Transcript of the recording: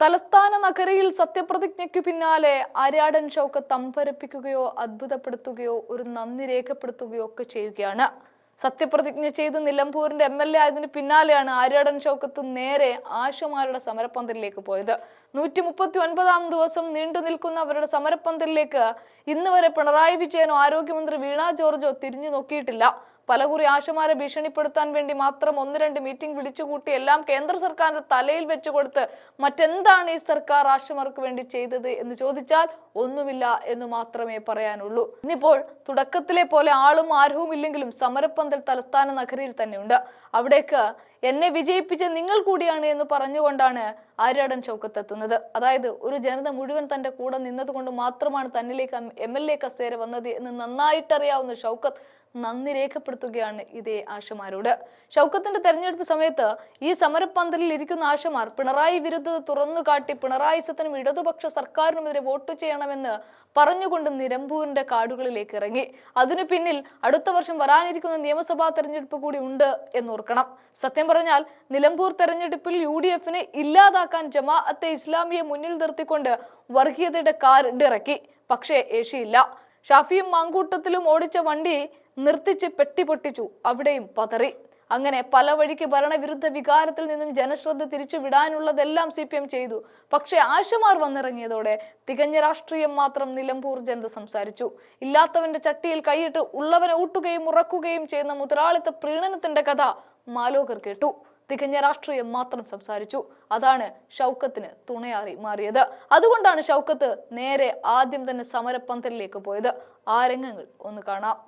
തലസ്ഥാന നഗരയിൽ സത്യപ്രതിജ്ഞയ്ക്കു പിന്നാലെ ആര്യാടൻ ചൗക്ക് തമ്പരപ്പിക്കുകയോ അത്ഭുതപ്പെടുത്തുകയോ ഒരു നന്ദി രേഖപ്പെടുത്തുകയോ ഒക്കെ ചെയ്യുകയാണ്. സത്യപ്രതിജ്ഞ ചെയ്ത് നിലമ്പൂരിന്റെ എം എൽ എ ആയതിന് പിന്നാലെയാണ് ആര്യാടൻ ചൗക്കത്ത് നേരെ ആശുമാരുടെ സമരപ്പന്തലിലേക്ക് പോയത്. നൂറ്റി മുപ്പത്തി ഒൻപതാം ദിവസം നീണ്ടു നിൽക്കുന്ന അവരുടെ സമരപ്പന്തലിലേക്ക് ഇന്ന് വരെ പിണറായി വിജയനോ ആരോഗ്യമന്ത്രി വീണ ജോർജോ തിരിഞ്ഞു നോക്കിയിട്ടില്ല. പലകുറി ആശമാരെ ഭീഷണിപ്പെടുത്താൻ വേണ്ടി മാത്രം ഒന്ന് രണ്ട് മീറ്റിംഗ് വിളിച്ചുകൂട്ടി എല്ലാം കേന്ദ്ര സർക്കാരിന്റെ തലയിൽ വെച്ചു കൊടുത്ത് മറ്റെന്താണ് ഈ സർക്കാർ ആശമാർക്ക് വേണ്ടി ചെയ്തത് എന്ന് ചോദിച്ചാൽ ഒന്നുമില്ല എന്ന് മാത്രമേ പറയാനുള്ളൂ. ഇന്നിപ്പോൾ തുടക്കത്തിലെ പോലെ ആളും ആരവും ഇല്ലെങ്കിലും സമരപ്പന്തൽ തലസ്ഥാന നഗരിയിൽ തന്നെയുണ്ട്. അവിടേക്ക് എന്നെ വിജയിപ്പിച്ച നിങ്ങൾ കൂടിയാണ് എന്ന് പറഞ്ഞുകൊണ്ടാണ് ആര്യാടൻ ചൗക്കത്തെത്തുന്നത് അതായത് ഒരു ജനത മുഴുവൻ തന്റെ കൂടെ നിന്നതുകൊണ്ട് മാത്രമാണ് തന്നിലേക്ക് എം എൽ എ കസേര വന്നത് എന്ന് നന്നായിട്ടറിയാവുന്ന ഷൗക്കത്ത് നന്ദി രേഖപ്പെടുത്തുകയാണ് ഇതേ ആശമാരോട്. ഷൗക്കത്തിന്റെ തെരഞ്ഞെടുപ്പ് സമയത്ത് ഈ സമരപ്പന്തലിൽ ഇരിക്കുന്ന ആശമാർ പിണറായി വിരുദ്ധത തുറന്നു കാട്ടി പിണറായിസത്തിനും ഇടതുപക്ഷ സർക്കാരിനുമെതിരെ വോട്ട് ചെയ്യണമെന്ന് പറഞ്ഞുകൊണ്ട് നിരമ്പൂരിന്റെ കാടുകളിലേക്ക് ഇറങ്ങി. അതിനു പിന്നിൽ അടുത്ത വർഷം വരാനിരിക്കുന്ന നിയമസഭാ തെരഞ്ഞെടുപ്പ് കൂടി ഉണ്ട് എന്നോർക്കണം. സത്യം പറഞ്ഞാൽ നിലമ്പൂർ തെരഞ്ഞെടുപ്പിൽ യു ഡി എഫിനെ ഇല്ലാതാക്കാൻ ജമാഅത്തെ ഇസ്ലാമിയെ മുന്നിൽ നിർത്തിക്കൊണ്ട് വർഗീയതയുടെ കാറിറക്കി പക്ഷേ ഏഷ്യയില്ല ഷാഫിയും മാങ്കൂട്ടത്തിലും ഓടിച്ച വണ്ടി നിർത്തിച്ച് പെട്ടി പൊട്ടിച്ചു അവിടെയും പതറി. അങ്ങനെ പല വഴിക്ക് ഭരണവിരുദ്ധ വികാരത്തിൽ നിന്നും ജനശ്രദ്ധ തിരിച്ചു വിടാനുള്ളതെല്ലാം സി പി എം ചെയ്തു. പക്ഷേ ആശമാർ വന്നിറങ്ങിയതോടെ തികഞ്ഞ രാഷ്ട്രീയം മാത്രം നിലമ്പൂർ ജനത സംസാരിച്ചു. ഇല്ലാത്തവന്റെ ചട്ടിയിൽ കൈയിട്ട് ഉള്ളവനെ ഊട്ടുകയും ഉറക്കുകയും ചെയ്യുന്ന മുതലാളിത്ത പ്രീണനത്തിന്റെ കഥ മാലോകർ കേട്ടു. തികഞ്ഞ രാഷ്ട്രീയം മാത്രം സംസാരിച്ചു. അതാണ് ഷൗക്കത്തിന് തുണയാറി മാറിയത്. അതുകൊണ്ടാണ് ഷൗക്കത്ത് നേരെ ആദ്യം തന്നെ സമരപന്തലിലേക്ക് പോയത്. ആ രംഗങ്ങൾ ഒന്ന് കാണാം.